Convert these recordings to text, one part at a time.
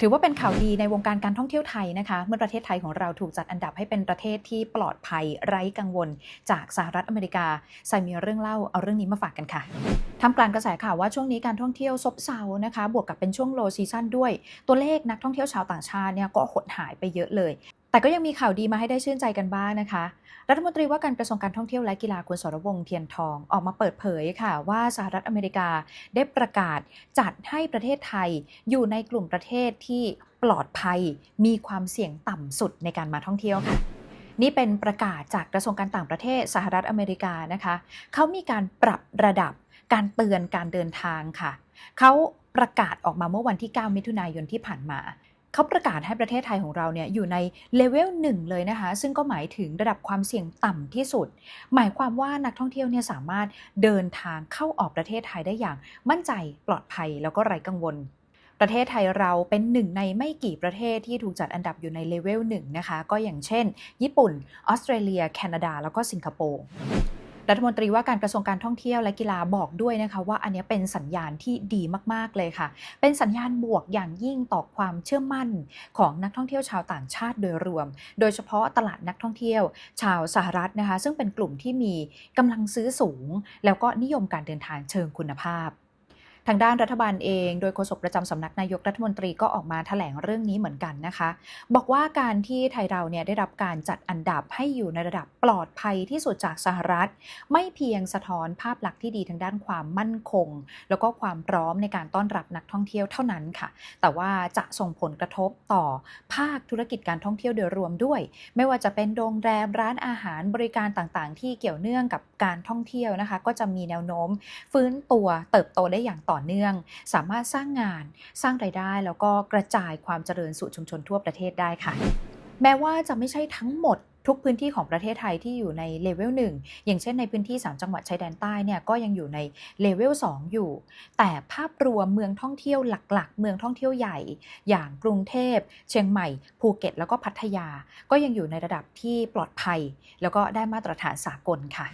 ถือว่าเป็นข่าวดีในวงการการท่องเที่ยวไทยนะคะ เมื่อประเทศไทยของเราถูกจัดอันดับให้เป็นประเทศที่ปลอดภัยไร้กังวล จากสหรัฐอเมริกาใส่มีเรื่องเล่าเอาเรื่องนี้มาฝากกันค่ะทำกลางกระแสข่าวว่าช่วงนี้การท่องเที่ยวซบเซานะคะ บวกกับเป็นช่วงโลซีซั่นด้วย ตัวเลขนักท่องเที่ยวชาวต่างชาติเนี่ยก็หดหายไปเยอะเลย แต่ก็ยังมีข่าวดีมาให้ได้ชื่นใจกันบ้างนะคะ รัฐมนตรีว่าการกระทรวงการท่องเที่ยวและกีฬาคุณสรวงศ์เทียนทองออกมาเปิดเผยค่ะ ว่าสหรัฐอเมริกาได้ประกาศจัดให้ประเทศไทยอยู่ในกลุ่มประเทศที่ปลอดภัยมีความเสี่ยงต่ำสุดในการมาท่องเที่ยวค่ะนี่เป็นประกาศจากกระทรวงการต่างประเทศสหรัฐอเมริกานะคะ เขามีการปรับระดับการเตือนการเดินทางค่ะ เขาประกาศออกมาเมื่อวันที่ 9 มิถุนายนที่ผ่านมา เขาประกาศให้ประเทศไทยของเราเนี่ยอยู่ในเลเวลหนึ่งเลยนะคะ ซึ่งก็หมายถึงระดับความเสี่ยงต่ำที่สุด หมายความว่านักท่องเที่ยวเนี่ยสามารถเดินทางเข้าออกประเทศไทยได้อย่างมั่นใจปลอดภัยแล้วก็ไร้กังวลประเทศไทยเราเป็นหนึ่งในไม่กี่ประเทศที่ถูกจัดอันดับอยู่ในเลเวลหนึ่งนะคะ ก็อย่างเช่น ญี่ปุ่น ออสเตรเลีย แคนาดา แล้วก็สิงคโปร์ รัฐมนตรีว่าการกระทรวงการท่องเที่ยวและกีฬาบอกด้วยนะคะว่าอันนี้เป็นสัญญาณที่ดีมากๆเลยค่ะ เป็นสัญญาณบวกอย่างยิ่งต่อความเชื่อมั่นของนักท่องเที่ยวชาวต่างชาติโดยรวม โดยเฉพาะตลาดนักท่องเที่ยว ชาวสหรัฐนะคะ ซึ่งเป็นกลุ่มที่มีกำลังซื้อสูง แล้วก็นิยมการเดินทางเชิงคุณภาพ ทางด้านรัฐบาลเอง โดยโฆษกประจำสำนักนายกรัฐมนตรีก็ออกมาแถลงเรื่องนี้เหมือนกันนะคะ บอกว่าการที่ไทยเราเนี่ยได้รับการจัดอันดับให้อยู่ในระดับปลอดภัยที่สุดจากสหรัฐ ไม่เพียงสะท้อนภาพลักษณ์ที่ดีทางด้านความมั่นคง แล้วก็ความพร้อมในการต้อนรับนักท่องเที่ยวเท่านั้นค่ะ แต่ว่าจะส่งผลกระทบต่อภาคธุรกิจการท่องเที่ยวโดยรวมด้วย ไม่ว่าจะเป็นโรงแรมร้านอาหารบริการต่างๆ ที่เกี่ยวเนื่องกับการท่องเที่ยวนะคะ ก็จะมีแนวโน้ม ฟื้นตัวเติบโตได้อย่างต่อเนื่อง สามารถสร้างงานสร้างรายได้ แล้วก็กระจายความเจริญสู่ชุมชนทั่วประเทศได้ค่ะ แม้ว่าจะไม่ใช่ทั้งหมดทุกพื้นที่ของประเทศไทยที่อยู่ในเลเวล1อย่างเช่นในพื้นที่ 3 จังหวัดชายแดนใต้เนี่ยก็ยังอยู่ในเลเวล2อยู่ แต่ภาพรวมเมืองท่องเที่ยวหลักๆ เมืองท่องเที่ยวใหญ่ อย่างกรุงเทพ เชียงใหม่ ภูเก็ต แล้วก็พัทยา ก็ยังอยู่ในระดับที่ปลอดภัย แล้วก็ได้มาตรฐานสากลค่ะ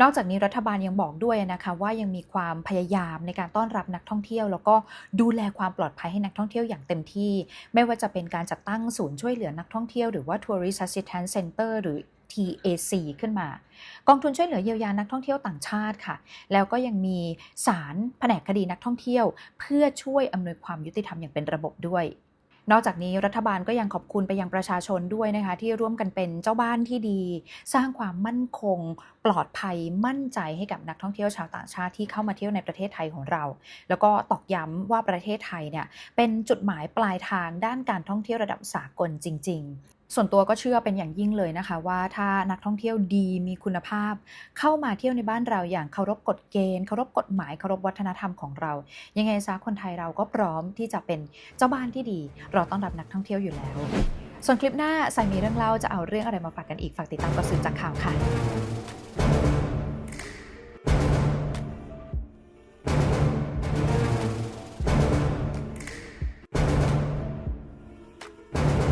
นอกจากนี้รัฐบาลยังบอกด้วยนะคะว่ายังมีความพยายามในการต้อนรับนักท่องเที่ยว แล้วก็ดูแลความปลอดภัยให้นักท่องเที่ยวอย่างเต็มที่ ไม่ว่าจะเป็นการจัดตั้งศูนย์ช่วยเหลือนักท่องเที่ยวหรือว่า Tourist Assistance Center หรือ TAC ขึ้นมา กองทุนช่วยเหลือเยียวยานักท่องเที่ยวต่างชาติค่ะ แล้วก็ยังมีศาลแผนกคดีนักท่องเที่ยว เพื่อช่วยอำนวยความยุติธรรมอย่างเป็นระบบด้วย นอกจากนี้รัฐบาลก็ยังขอบคุณไปยังประชาชนด้วยนะคะที่ร่วมกันเป็นเจ้าบ้านที่ดี สร้างความมั่นคง ปลอดภัยมั่นใจให้กับนักท่องเที่ยวชาวต่างชาติที่เข้ามาเที่ยวในประเทศไทยของเรา แล้วก็ตอกย้ำว่าประเทศไทยเนี่ยเป็นจุดหมายปลายทางด้านการท่องเที่ยวระดับสากลจริง ๆส่วนตัวก็เชื่อเป็นอย่างยิ่งเลยนะคะ ว่าถ้านักท่องเที่ยวดีมีคุณภาพ เข้ามาเที่ยวในบ้านเราอย่างเคารพกฎเกณฑ์เคารพกฎหมายเคารพวัฒนธรรมของเรา ยังไงซะคนไทยเราก็พร้อมที่จะเป็นเจ้าบ้านที่ดี เราต้องรับนักท่องเที่ยวอยู่แล้ว ส่วนคลิปหน้าใส่มีเรื่องเล่าจะเอาเรื่องอะไรมาฝากกันอีกฝากติดตามกระสือจากข่าวค่ะ